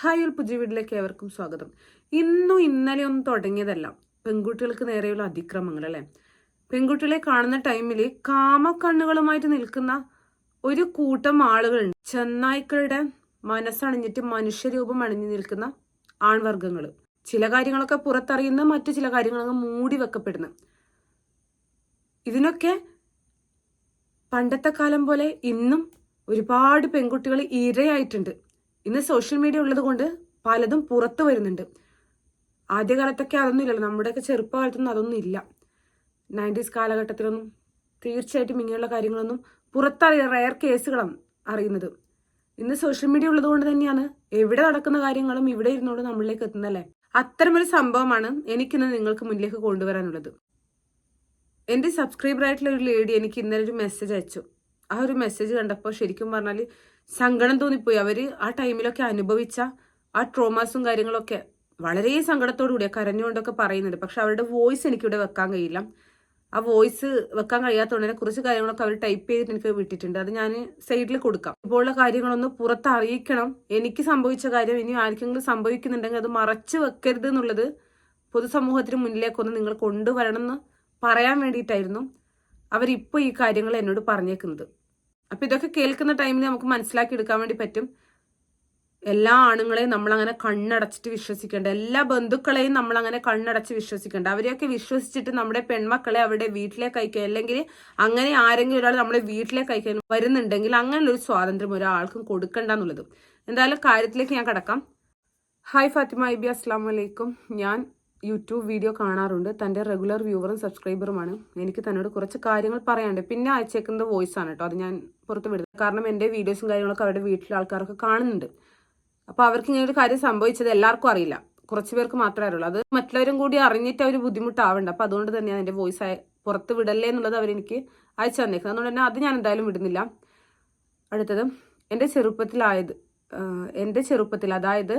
Hi ഒരു പുതിയ വീട്ടിലേക്ക് ഏവർക്കും സ്വാഗതം. ഇന്നും ഇന്നലെ ഒന്നും തുടങ്ങിയതല്ല. പെൺകുട്ടികൾക്ക് നേരെയുള്ള അതിക്രമങ്ങൾ അല്ലേ? പെൺകുട്ടികളെ കാണുന്ന ടൈമിൽ കാമക്കണ്ണുകളുമായിട്ട് നിൽക്കുന്ന ഒരു കൂട്ടം ആളുകളുണ്ട്. ചെന്നായ്ക്കളുടെ മനസ്സണിഞ്ഞിട്ട് മനുഷ്യരൂപം അണിഞ്ഞു നിൽക്കുന്ന ആൺവർഗങ്ങൾ ചില കാര്യങ്ങളൊക്കെ പുറത്തറിയുന്ന മറ്റു ചില കാര്യങ്ങളൊക്കെ മൂടി വെക്കപ്പെടുന്നു. ഇതിനൊക്കെ പണ്ടത്തെ കാലം പോലെ ഇന്നും ഒരുപാട് പെൺകുട്ടികൾ ഇരയായിട്ടുണ്ട്. ഇന്ന് സോഷ്യൽ മീഡിയ ഉള്ളത് കൊണ്ട് പലതും പുറത്തു വരുന്നുണ്ട്. ആദ്യകാലത്തൊക്കെ അതൊന്നും ഇല്ലല്ലോ നമ്മുടെയൊക്കെ ചെറുപ്പകാലത്തൊന്നും അതൊന്നും ഇല്ല. നയന്റീസ് കാലഘട്ടത്തിലൊന്നും തീർച്ചയായിട്ടും ഇങ്ങനെയുള്ള കാര്യങ്ങളൊന്നും പുറത്തറിയ റയർ കേസുകളാണ് അറിയുന്നത്. ഇന്ന് സോഷ്യൽ മീഡിയ ഉള്ളത് കൊണ്ട് തന്നെയാണ് എവിടെ നടക്കുന്ന കാര്യങ്ങളും ഇവിടെ ഇരുന്നുകൊണ്ട് നമ്മളിലേക്ക് എത്തുന്നല്ലേ അത്തരമൊരു സംഭവമാണ് എനിക്കിന്ന് നിങ്ങൾക്ക് മുന്നിലേക്ക് കൊണ്ടുവരാനുള്ളത്. എന്റെ സബ്സ്ക്രൈബർ ആയിട്ടുള്ള ഒരു ലേഡി എനിക്ക് ഇന്നലെ ഒരു മെസ്സേജ് അയച്ചു. ആ ഒരു മെസ്സേജ് കണ്ടപ്പോൾ ശരിക്കും പറഞ്ഞാൽ സങ്കടം തോന്നിപ്പോയി. അവർ ആ ടൈമിലൊക്കെ അനുഭവിച്ച ആ ട്രോമാസും കാര്യങ്ങളൊക്കെ വളരെ സങ്കടത്തോടു കൂടിയാണ് കരഞ്ഞുകൊണ്ടൊക്കെ പറയുന്നുണ്ട്. പക്ഷെ അവരുടെ വോയിസ് എനിക്കിവിടെ വെക്കാൻ കഴിയില്ല. ആ വോയിസ് വെക്കാൻ കഴിയാത്തതുകൊണ്ട് കുറച്ച് കാര്യങ്ങളൊക്കെ അവർ ടൈപ്പ് ചെയ്തിട്ട് എനിക്ക് വിട്ടിട്ടുണ്ട്. അത് ഞാൻ സൈഡിൽ കൊടുക്കാം. ഇപ്പോഴുള്ള കാര്യങ്ങളൊന്ന് പുറത്ത് അറിയിക്കണം. എനിക്ക് സംഭവിച്ച കാര്യം ഇനി ആർക്കെങ്കിലും സംഭവിക്കുന്നുണ്ടെങ്കിൽ അത് മറച്ചു വെക്കരുത് എന്നുള്ളത് പൊതുസമൂഹത്തിന് മുന്നിലേക്കൊന്ന് നിങ്ങൾ കൊണ്ടുവരണം എന്ന് പറയാൻ വേണ്ടിയിട്ടായിരുന്നു അവരിപ്പോൾ ഈ കാര്യങ്ങൾ എന്നോട് പറഞ്ഞേക്കുന്നത്. അപ്പം ഇതൊക്കെ കേൾക്കുന്ന ടൈമിൽ നമുക്ക് മനസ്സിലാക്കി എടുക്കാൻ വേണ്ടി പറ്റും. എല്ലാ ആണുങ്ങളെയും നമ്മളങ്ങനെ കണ്ണടച്ചിട്ട് വിശ്വസിക്കേണ്ട എല്ലാ ബന്ധുക്കളെയും നമ്മളങ്ങനെ കണ്ണടച്ച് വിശ്വസിക്കേണ്ട. അവരെയൊക്കെ വിശ്വസിച്ചിട്ട് നമ്മുടെ പെൺമക്കളെ അവരുടെ വീട്ടിലേക്ക് അയക്കുക അല്ലെങ്കിൽ അങ്ങനെ ആരെങ്കിലും ഒരാൾ നമ്മുടെ വീട്ടിലേക്ക് അയക്കാൻ വരുന്നുണ്ടെങ്കിൽ അങ്ങനെ ഒരു സ്വാതന്ത്ര്യം ഒരാൾക്കും കൊടുക്കണ്ട എന്നുള്ളത്. എന്തായാലും കാര്യത്തിലേക്ക് ഞാൻ കിടക്കാം. ഹായ് ഫാത്തിമ ഐബി അസ്സാം വലൈക്കും ഞാൻ യൂട്യൂബ് വീഡിയോ കാണാറുണ്ട്. തന്റെ റെഗുലർ വ്യൂവറും സബ്സ്ക്രൈബറുമാണ്. എനിക്ക് തന്നോട് കുറച്ച് കാര്യങ്ങൾ പറയാനുണ്ട്. പിന്നെ അയച്ചേക്കുന്നത് വോയിസ് ആണ് കേട്ടോ. അത് ഞാൻ പുറത്ത് വിടുന്നത്. കാരണം എന്റെ വീഡിയോസും കാര്യങ്ങളൊക്കെ അവരുടെ വീട്ടിലെ ആൾക്കാരൊക്കെ കാണുന്നുണ്ട്. അപ്പോൾ അവർക്ക് ഇങ്ങനെ ഒരു കാര്യം സംഭവിച്ചത് എല്ലാവർക്കും അറിയില്ല. കുറച്ച് പേർക്ക് മാത്രമേ അറിയുള്ളൂ. അത് മറ്റുള്ളവരും കൂടി അറിഞ്ഞിട്ട് അവർ ബുദ്ധിമുട്ടാവണ്ട. അപ്പോൾ അതുകൊണ്ട് തന്നെയാണ് എന്റെ വോയിസ് പുറത്ത് വിടല്ലേ എന്നുള്ളത് അവരെനിക്ക് അയച്ചു തന്നേക്കുന്നത്. അതുകൊണ്ട് തന്നെ അത് ഞാൻ എന്തായാലും വിടുന്നില്ല. അടുത്തത് എന്റെ ചെറുപ്പത്തിലായത് എന്റെ ചെറുപ്പത്തിൽ അതായത്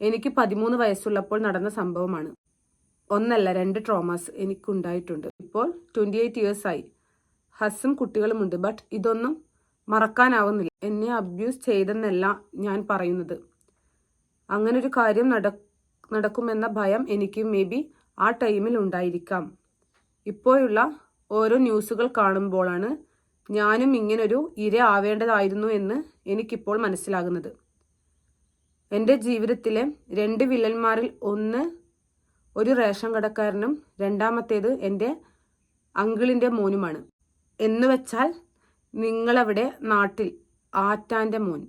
എനിക്ക് പതിമൂന്ന് വയസ്സുള്ളപ്പോൾ നടന്ന സംഭവമാണ്. ഒന്നല്ല രണ്ട് ട്രോമാസ് എനിക്കുണ്ടായിട്ടുണ്ട്. ഇപ്പോൾ ട്വന്റി എയ്റ്റ് ഇയേഴ്സായി ഹസ്സും കുട്ടികളുമുണ്ട്. ബട്ട് ഇതൊന്നും മറക്കാനാവുന്നില്ല. എന്നെ അബ്യൂസ് ചെയ്തെന്നല്ല ഞാൻ പറയുന്നത്. അങ്ങനൊരു കാര്യം നട നടക്കുമെന്ന ഭയം എനിക്ക് മേ ബി ആ ടൈമിൽ ഉണ്ടായിരിക്കാം. ഇപ്പോഴുള്ള ഓരോ ന്യൂസുകൾ കാണുമ്പോഴാണ് ഞാനും ഇങ്ങനൊരു ഇര ആവേണ്ടതായിരുന്നു എന്ന് എനിക്കിപ്പോൾ മനസ്സിലാകുന്നത്. എന്റെ ജീവിതത്തിലെ രണ്ട് വില്ലന്മാരിൽ ഒന്ന് ഒരു റേഷൻ കടക്കാരനും രണ്ടാമത്തേത് എന്റെ അങ്കിളിന്റെ മോനുമാണ്. എന്ന് വെച്ചാൽ നിങ്ങളവിടെ നാട്ടിൽ ആറ്റാന്റെ മോൻ.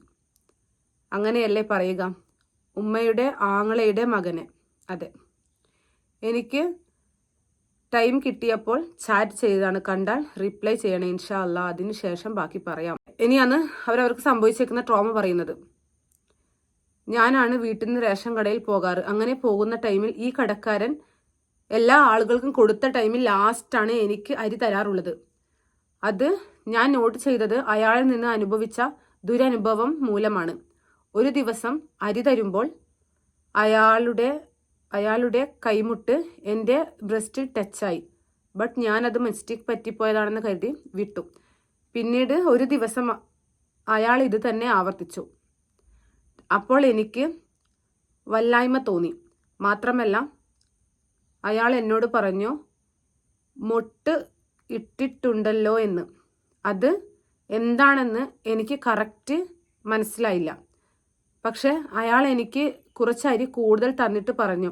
അങ്ങനെയല്ലേ പറയുക? ഉമ്മയുടെ ആങ്ങളയുടെ മകനെ. അതെ. എനിക്ക് ടൈം കിട്ടിയപ്പോൾ ചാറ്റ് ചെയ്താണ് കണ്ടാൽ റിപ്ലൈ ചെയ്യണേ ഇൻഷാ അല്ല അതിന് ശേഷം ബാക്കി പറയാം. ഇനിയാണ് അവരവർക്ക് സംഭവിച്ചേക്കുന്ന ട്രോമ പറയുന്നത്. ഞാനാണ് വീട്ടിൽ നിന്ന് റേഷൻ കടയിൽ പോകാറ്. അങ്ങനെ പോകുന്ന ടൈമിൽ ഈ കടക്കാരൻ എല്ലാ ആളുകൾക്കും കൊടുത്ത ടൈമിൽ ലാസ്റ്റാണ് എനിക്ക് അരി തരാറുള്ളത്. അത് ഞാൻ നോട്ട് ചെയ്തത് അയാളിൽ നിന്ന് അനുഭവിച്ച ദുരനുഭവം മൂലമാണ്. ഒരു ദിവസം അരി തരുമ്പോൾ അയാളുടെ അയാളുടെ കൈമുട്ട് എന്റെ ബ്രസ്റ്റിൽ ടച്ചായി ബട്ട് ഞാനത് മിസ്റ്റേക്ക് പറ്റിപ്പോയതാണെന്ന് കരുതി വിട്ടു. പിന്നീട് ഒരു ദിവസം അയാൾ ഇത് തന്നെ ആവർത്തിച്ചു. അപ്പോൾ എനിക്ക് വല്ലായ്മ തോന്നി. മാത്രമല്ല അയാൾ എന്നോട് പറഞ്ഞു മൊട്ട് ഇട്ടിട്ടുണ്ടല്ലോ എന്ന്. അത് എന്താണെന്ന് എനിക്ക് കറക്റ്റ് മനസ്സിലായില്ല. പക്ഷെ അയാൾ എനിക്ക് കുറച്ച് അരി കൂടുതൽ തന്നിട്ട് പറഞ്ഞു.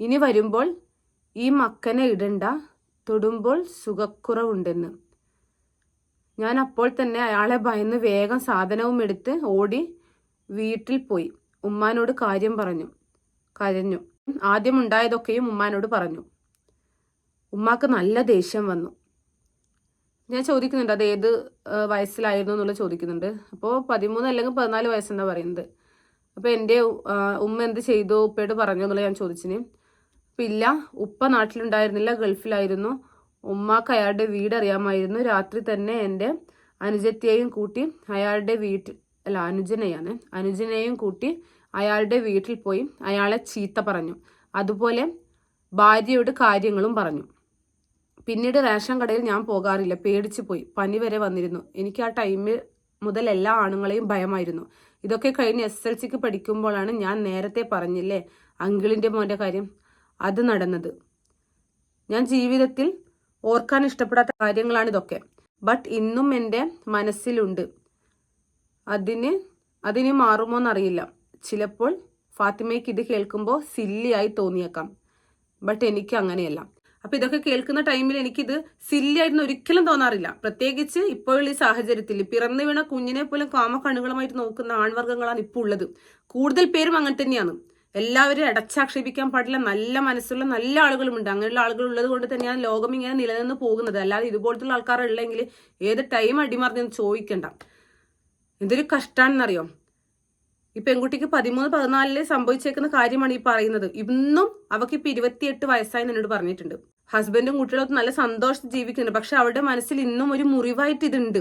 ഇനി വരുമ്പോൾ ഈ മക്കനെ ഇടണ്ട തൊടുമ്പോൾ സുഖക്കുറവുണ്ടെന്ന്. ഞാൻ അപ്പോൾ തന്നെ അയാളെ ഭയന്ന് വേഗം സാധനവും എടുത്ത് ഓടി വീട്ടിൽ പോയി. ഉമ്മാനോട് കാര്യം പറഞ്ഞു. കരഞ്ഞു. ആദ്യം ഉണ്ടായതൊക്കെയും ഉമ്മാനോട് പറഞ്ഞു. ഉമ്മാക്ക് നല്ല ദേഷ്യം വന്നു. ഞാൻ ചോദിക്കുന്നുണ്ട് അത് ഏത് വയസ്സിലായിരുന്നു എന്നുള്ളത് ചോദിക്കുന്നുണ്ട്. അപ്പോൾ പതിമൂന്ന് അല്ലെങ്കിൽ പതിനാല് വയസ്സെന്നാണ് പറയുന്നത്. അപ്പോൾ എന്റെ ഉമ്മ എന്ത് ചെയ്തു? ഉപ്പയോട് പറഞ്ഞു എന്നുള്ളത് ഞാൻ ചോദിച്ചിന്. അപ്പം ഇല്ല ഉപ്പ നാട്ടിലുണ്ടായിരുന്നില്ല ഗൾഫിലായിരുന്നു. ഉമ്മാക്ക് അയാളുടെ വീട് അറിയാമായിരുന്നു. രാത്രി തന്നെ എന്റെ അനുജത്തെയും കൂട്ടി അയാളുടെ വീട്ടിൽ അല്ല അനുജനെയാണ്. അനുജനെയും കൂട്ടി അയാളുടെ വീട്ടിൽ പോയി അയാളെ ചീത്ത പറഞ്ഞു. അതുപോലെ ഭാര്യയോട് കാര്യങ്ങളും പറഞ്ഞു. പിന്നീട് റേഷൻ കടയിൽ ഞാൻ പോകാറില്ല. പേടിച്ചു പോയി. പനി വരെ വന്നിരുന്നു. എനിക്ക് ആ ടൈമിൽ മുതൽ എല്ലാ ആണുങ്ങളെയും ഭയമായിരുന്നു. ഇതൊക്കെ കഴിഞ്ഞ് എസ് എൽ സിക്ക് പഠിക്കുമ്പോഴാണ് ഞാൻ നേരത്തെ പറഞ്ഞില്ലേ അങ്കിളിന്റെ മോന്റെ കാര്യം? അത് നടന്നത്. ഞാൻ ജീവിതത്തിൽ ഓർക്കാൻ ഇഷ്ടപ്പെടാത്ത കാര്യങ്ങളാണ് ഇതൊക്കെ. ബട്ട് ഇന്നും എന്റെ മനസ്സിലുണ്ട്. അതിന് അതിന് മാറുമോ എന്നറിയില്ല. ചിലപ്പോൾ ഫാത്തിമയ്ക്ക് ഇത് കേൾക്കുമ്പോൾ സില്ലിയായി തോന്നിയേക്കാം. ബട്ട് എനിക്ക് അങ്ങനെയല്ല. അപ്പൊ ഇതൊക്കെ കേൾക്കുന്ന ടൈമിൽ എനിക്കിത് സില്ലിയായിരുന്നു ഒരിക്കലും തോന്നാറില്ല. പ്രത്യേകിച്ച് ഇപ്പോഴുള്ള ഈ സാഹചര്യത്തിൽ പിറന്നു വീണ കുഞ്ഞിനെ പോലും കാമ കണ്ണുകളുമായിട്ട് നോക്കുന്ന ആൺവർഗങ്ങളാണ് ഇപ്പോൾ ഉള്ളത്. കൂടുതൽ പേരും അങ്ങനെ തന്നെയാണ്. എല്ലാവരും അടച്ചാക്ഷേപിക്കാൻ പാടില്ല. നല്ല മനസ്സുള്ള നല്ല ആളുകളുമുണ്ട്. അങ്ങനെയുള്ള ആളുകൾ ഉള്ളത് കൊണ്ട് തന്നെയാണ് ലോകം ഇങ്ങനെ നിലനിന്ന് പോകുന്നത്. അല്ലാതെ ഇതുപോലത്തുള്ള ആൾക്കാരുള്ളെങ്കിൽ ഏത് ടൈം അടിമറിഞ്ഞെന്ന് ചോദിക്കണ്ട. എന്തൊരു കഷ്ടാണെന്നറിയോ? ഈ പെൺകുട്ടിക്ക് പതിമൂന്ന് പതിനാലിൽ സംഭവിച്ചേക്കുന്ന കാര്യമാണ് ഈ പറയുന്നത്. ഇന്നും അവക്ക് ഇപ്പൊ ഇരുപത്തിയെട്ട് വയസ്സായി എന്നോട് പറഞ്ഞിട്ടുണ്ട്. ഹസ്ബൻഡും കുട്ടികളൊക്കെ നല്ല സന്തോഷത്തിൽ ജീവിക്കുന്നുണ്ട്. പക്ഷെ അവരുടെ മനസ്സിൽ ഇന്നും ഒരു മുറിവായിട്ട് ഇതുണ്ട്.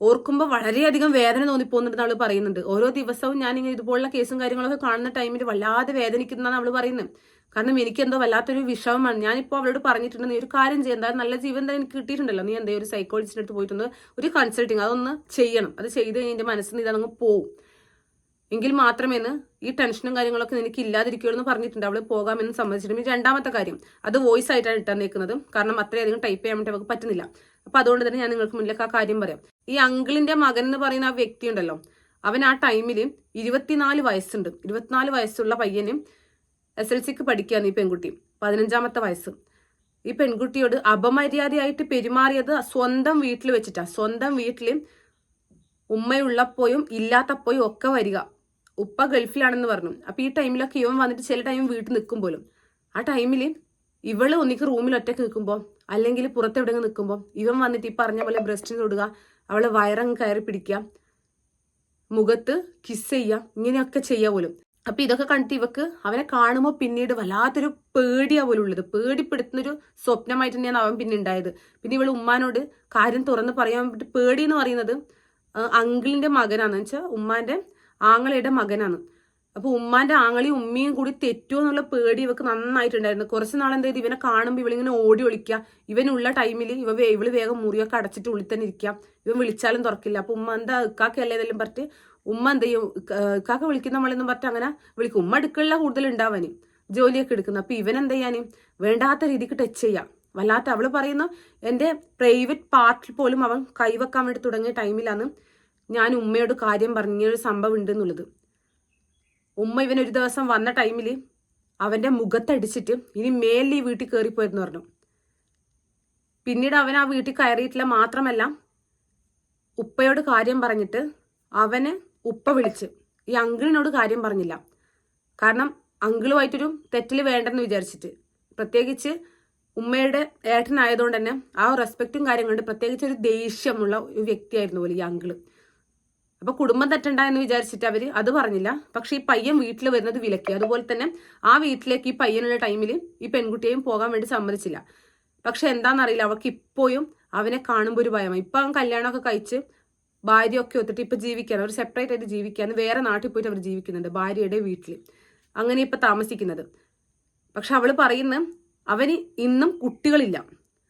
ഓർക്കുമ്പോൾ വളരെയധികം വേദന തോന്നിപ്പോകുന്നുണ്ട് അവൾ പറയുന്നുണ്ട്. ഓരോ ദിവസവും ഞാൻ ഇങ്ങനെ ഇതുപോലുള്ള കേസും കാര്യങ്ങളൊക്കെ കാണുന്ന ടൈമിൽ വല്ലാതെ വേദനിക്കുന്നതാണ് അവൾ പറയുന്നത്. കാരണം എനിക്ക് എന്തോ വല്ലാത്തൊരു വിഷമമാണ്. ഞാനിപ്പോൾ അവളോട് പറഞ്ഞിട്ടുണ്ട് നീ ഒരു കാര്യം ചെയ്യാം. എന്തായാലും നല്ല ജീവൻ തന്നെ എനിക്ക് കിട്ടിയിട്ടുണ്ടല്ലോ. നീ എന്തേ ഒരു സൈക്കോളജിസ്റ്റിനടുത്ത് അടുത്ത് ഒരു കൺസൾട്ടിങ് അതൊന്ന് ചെയ്യണം. അത് ചെയ്ത് കഴിഞ്ഞാൽ മനസ്സിൽ നിന്ന് ഇതങ്ങ് പോവും. എങ്കിൽ മാത്രമേന്ന് ഈ ടെൻഷനും കാര്യങ്ങളൊക്കെ നിനക്ക് ഇല്ലാതിരിക്കുള്ളൂ എന്ന് പറഞ്ഞിട്ടുണ്ട്. അവൾ പോകാമെന്ന് സമ്മതിച്ചിട്ടുണ്ട്. രണ്ടാമത്തെ കാര്യം അത് വോയിസ് ആയിട്ടാണ് ഇട്ടാന്നേക്കുന്നത് കാരണം അത്രയധികം ടൈപ്പ് ചെയ്യാൻ വേണ്ടി അവർക്ക് പറ്റുന്നില്ല. അപ്പൊ അതുകൊണ്ട് തന്നെ ഞാൻ നിങ്ങൾക്ക് മുന്നിലേക്ക് ആ കാര്യം പറയാം. ഈ അങ്കിളിന്റെ മകൻ എന്ന് പറയുന്ന ആ വ്യക്തി ഉണ്ടല്ലോ അവൻ ആ ടൈമിൽ ഇരുപത്തിനാല് വയസ്സുണ്ട്. ഇരുപത്തിനാല് വയസ്സുള്ള പയ്യന് എസ് എൽ സിക്ക് പഠിക്കുകയാണ് ഈ പെൺകുട്ടി. പതിനഞ്ചാമത്തെ വയസ്സ്. ഈ പെൺകുട്ടിയോട് അപമര്യാദയായിട്ട് പെരുമാറിയത് സ്വന്തം വീട്ടിൽ വെച്ചിട്ടാ. സ്വന്തം വീട്ടിൽ ഉമ്മയുള്ളപ്പോഴും ഇല്ലാത്തപ്പോഴും ഒക്കെ വരിക. ഉപ്പ ഗൾഫിലാണെന്ന് പറഞ്ഞു. അപ്പോൾ ഈ ടൈമിലൊക്കെ ഇവൻ വന്നിട്ട് ചില ടൈം വീട്ടിൽ നിൽക്കും പോലും. ആ ടൈമിൽ ഇവൾ ഒന്നിക്ക് റൂമിൽ ഒറ്റയ്ക്ക് നിൽക്കുമ്പോൾ അല്ലെങ്കിൽ പുറത്തെവിടെ നിൽക്കുമ്പോൾ ഇവൻ വന്നിട്ട് ഈ പറഞ്ഞ പോലെ ബ്രസ്റ്റിന് തൊടുക അവളെ വയറങ്ങ് കയറി പിടിക്കുക മുഖത്ത് കിസ് ചെയ്യുക ഇങ്ങനെയൊക്കെ ചെയ്യുക പോലും. അപ്പൊ ഇതൊക്കെ കണ്ടിട്ട് ഇവക്ക് അവനെ കാണുമ്പോൾ പിന്നീട് വല്ലാത്തൊരു പേടിയാ പോലും ഉള്ളത്. പേടിപ്പെടുത്തുന്നൊരു സ്വപ്നമായിട്ട് തന്നെയാണ് അവൻ പിന്നെ ഉണ്ടായത്. പിന്നെ ഇവൾ ഉമ്മാനോട് കാര്യം തുറന്ന് പറയാൻ പേടി എന്ന് പറയുന്നത് അങ്കിളിന്റെ മകനാണെന്ന് വെച്ചാൽ ഉമ്മാന്റെ ആങ്ങളയുടെ മകനാണ്. അപ്പൊ ഉമ്മാന്റെ ആങ്ങളി ഉമ്മയും കൂടി തെറ്റുമോ എന്നുള്ള പേടി ഇവക്ക് നന്നായിട്ടുണ്ടായിരുന്നു. കുറച്ച് നാൾ എന്ത് ചെയ്ത്? ഇവനെ കാണുമ്പോൾ ഇവളിങ്ങനെ ഓടി ഒളിക്കുക ഇവനുള്ള ടൈമിൽ ഇവ ഇവൾ വേഗം മുറിയൊക്കെ അടച്ചിട്ട് ഉള്ളിൽ തന്നെ ഇരിക്കുക. ഇവൻ വിളിച്ചാലും തുറക്കില്ല. അപ്പൊ ഉമ്മ എന്താ ഇക്കാക്കല്ലേ ഏതെങ്കിലും പറഞ്ഞിട്ട് ഉമ്മ എന്ത് ചെയ്യും? ഇക്കാക്ക വിളിക്കുന്ന നമ്മളെന്നും പറഞ്ഞിട്ട് അങ്ങനെ വിളിക്കും. ഉമ്മ അടുക്കള കൂടുതൽ ഉണ്ടാവാന്. ജോലിയൊക്കെ എടുക്കുന്നു. അപ്പൊ ഇവൻ എന്ത് ചെയ്യാന്? വേണ്ടാത്ത രീതിക്ക് ടച്ച് ചെയ്യാം. വല്ലാത്ത അവൾ പറയുന്നു എന്റെ പ്രൈവറ്റ് പാർട്ടിൽ പോലും അവൻ കൈവെക്കാൻ വേണ്ടി തുടങ്ങിയ ടൈമിലാണ് ഞാൻ ഉമ്മയോട് കാര്യം പറഞ്ഞൊരു സംഭവം ഉണ്ട് എന്നുള്ളത് ഉമ്മ ഇവൻ ഒരു ദിവസം വന്ന ടൈമിൽ അവന്റെ മുഖത്തടിച്ചിട്ട് ഇനി മേലിൽ ഈ വീട്ടിൽ കയറിപ്പോയെന്ന് പറഞ്ഞു. പിന്നീട് അവൻ ആ വീട്ടിൽ കയറിയിട്ടില്ല മാത്രമല്ല ഉപ്പയോട് കാര്യം പറഞ്ഞിട്ട് അവന് ഉപ്പ വിളിച്ച് ഈ അങ്കിളിനോട് കാര്യം പറഞ്ഞില്ല. കാരണം അങ്കിളുമായിട്ടൊരു തെറ്റിൽ വേണ്ടെന്ന് വിചാരിച്ചിട്ട്. പ്രത്യേകിച്ച് ഉമ്മയുടെ ഏട്ടനായതുകൊണ്ട് തന്നെ ആ റെസ്പെക്റ്റും കാര്യങ്ങളുണ്ട് പ്രത്യേകിച്ച് ഒരു ദേഷ്യമുള്ള ഒരു വ്യക്തിയായിരുന്നു പോലെ ഈ അങ്കിൾ. അപ്പൊ കുടുംബം തെറ്റണ്ട എന്ന് വിചാരിച്ചിട്ട് അവർ അത് പറഞ്ഞില്ല. പക്ഷെ ഈ പയ്യൻ വീട്ടിൽ വരുന്നത് വിലക്കി. അതുപോലെ തന്നെ ആ വീട്ടിലേക്ക് ഈ പയ്യനുള്ള ടൈമിൽ ഈ പെൺകുട്ടിയെയും പോകാൻ വേണ്ടി സമ്മതിച്ചില്ല. പക്ഷെ എന്താണെന്നറിയില്ല അവൾക്ക് ഇപ്പോഴും അവനെ കാണുമ്പോൾ ഒരു ഭയമാണ്. ഇപ്പൊ അവൻ കല്യാണമൊക്കെ കഴിച്ച് ഭാര്യയൊക്കെ ഒത്തിട്ട് ഇപ്പൊ ജീവിക്കാൻ അവർ സെപ്പറേറ്റ് ആയിട്ട് ജീവിക്കാൻ വേറെ നാട്ടിൽ പോയിട്ട് അവർ ജീവിക്കുന്നുണ്ട് ഭാര്യയുടെ വീട്ടിൽ അങ്ങനെ ഇപ്പൊ താമസിക്കുന്നത്. പക്ഷെ അവൾ പറയുന്ന അവന് ഇന്നും കുട്ടികളില്ല.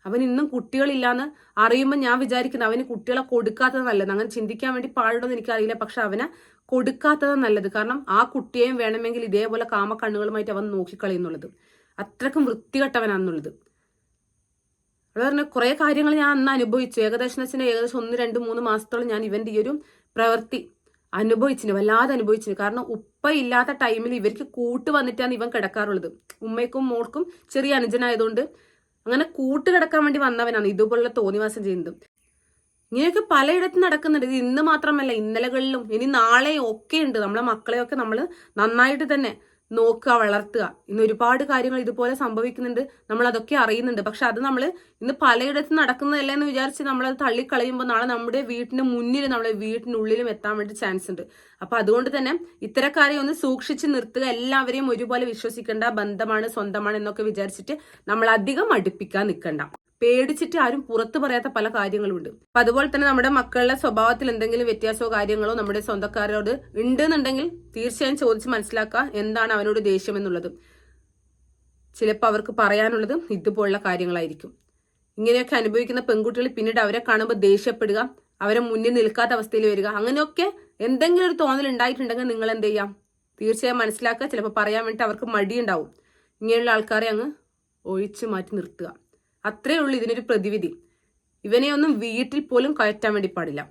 അവൻ ഇന്നും കുട്ടികളില്ലാന്ന് അറിയുമ്പോൾ ഞാൻ വിചാരിക്കുന്നത് അവന് കുട്ടികളെ കൊടുക്കാത്തത് നല്ലത്. അങ്ങനെ ചിന്തിക്കാൻ വേണ്ടി പാടുണ്ടെന്ന് എനിക്കറിയില്ല. പക്ഷെ അവനെ കൊടുക്കാത്തത് നല്ലത്. കാരണം ആ കുട്ടിയെയും വേണമെങ്കിൽ ഇതേപോലെ കാമക്കണ്ണുകളുമായിട്ട് അവൻ നോക്കിക്കളയുന്നുള്ളത്. അത്രക്കും വൃത്തികെട്ടവനാണെന്നുള്ളത്. അവിടെ പറഞ്ഞ കുറെ കാര്യങ്ങൾ ഞാൻ അന്ന് അനുഭവിച്ചു. ഏകദേശം വെച്ചാൽ ഏകദേശം ഒന്ന് രണ്ട് മൂന്ന് മാസത്തോളം ഞാൻ ഇവന്റെ ഈ ഒരു പ്രവൃത്തി അനുഭവിച്ചിന് വല്ലാതെ അനുഭവിച്ചിന്. കാരണം ഉപ്പ ഇല്ലാത്ത ടൈമിൽ ഇവർക്ക് കൂട്ട് വന്നിട്ടാണ് ഇവൻ കിടക്കാറുള്ളത്. ഉമ്മയ്ക്കും മോൾക്കും ചെറിയ അനുജനായതുകൊണ്ട് അങ്ങനെ കൂട്ടുകിടക്കാൻ വേണ്ടി വന്നവനാണ്. ഇതുപോലുള്ള തോന്നിവാസം ചെയ്യുന്നതും. ഇങ്ങനെയൊക്കെ പലയിടത്തും നടക്കുന്നുണ്ട്. ഇത് ഇന്ന് മാത്രമല്ല ഇന്നലകളിലും ഇനി നാളെയും ഒക്കെ ഉണ്ട്. നമ്മളെ മക്കളെയൊക്കെ നമ്മൾ നന്നായിട്ട് തന്നെ നോക്കുക വളർത്തുക. ഇന്ന് ഒരുപാട് കാര്യങ്ങൾ ഇതുപോലെ സംഭവിക്കുന്നുണ്ട്. നമ്മൾ അതൊക്കെ അറിയുന്നുണ്ട്. പക്ഷെ അത് നമ്മൾ ഇന്ന് പലയിടത്തും നടക്കുന്നതല്ല എന്ന് വിചാരിച്ച് നമ്മൾ അത് തള്ളിക്കളയുമ്പോൾ നാളെ നമ്മുടെ വീട്ടിന് മുന്നിൽ നമ്മളെ വീട്ടിനുള്ളിലും എത്താൻ വേണ്ടി ചാൻസ് ഉണ്ട്. അപ്പൊ അതുകൊണ്ട് തന്നെ ഇത്തരക്കാരെ ഒന്ന് സൂക്ഷിച്ച് നിർത്തുക. എല്ലാവരെയും ഒരുപോലെ വിശ്വസിക്കേണ്ട ബന്ധമാണ് സ്വന്തമാണ് എന്നൊക്കെ വിചാരിച്ചിട്ട് നമ്മൾ അധികം അടുപ്പിക്കാൻ നിൽക്കണ്ട. പേടിച്ചിട്ട് ആരും പുറത്തു പറയാത്ത പല കാര്യങ്ങളുണ്ട് അപ്പൊ അതുപോലെ തന്നെ നമ്മുടെ മക്കളുടെ സ്വഭാവത്തിൽ എന്തെങ്കിലും വ്യത്യാസമോ കാര്യങ്ങളോ നമ്മുടെ സ്വന്തക്കാരോട് ഉണ്ടെന്നുണ്ടെങ്കിൽ തീർച്ചയായും ചോദിച്ച് മനസ്സിലാക്കുക എന്താണ് അവനോട് ദേഷ്യം എന്നുള്ളത്. ചിലപ്പോൾ അവർക്ക് പറയാനുള്ളത് ഇതുപോലുള്ള കാര്യങ്ങളായിരിക്കും. ഇങ്ങനെയൊക്കെ അനുഭവിക്കുന്ന പെൺകുട്ടികൾ പിന്നീട് അവരെ കാണുമ്പോൾ ദേഷ്യപ്പെടുക അവരെ മുന്നിൽ നിൽക്കാത്ത അവസ്ഥയിൽ വരിക അങ്ങനെയൊക്കെ എന്തെങ്കിലും ഒരു തോന്നൽ ഉണ്ടായിട്ടുണ്ടെങ്കിൽ നിങ്ങൾ എന്ത് ചെയ്യാം? തീർച്ചയായും മനസ്സിലാക്കുക. ചിലപ്പോൾ പറയാൻ വേണ്ടി അവർക്ക് മടിയുണ്ടാവും. ഇങ്ങനെയുള്ള ആൾക്കാരെ അങ്ങ് ഒഴിച്ചു മാറ്റി നിർത്തുക. അത്രേ ഉള്ളൂ ഇതിനൊരു പ്രതിവിധി. ഇവനെ ഒന്നും വീട്ടിൽ പോലും കയറ്റാൻ വേണ്ടി പാടില്ല.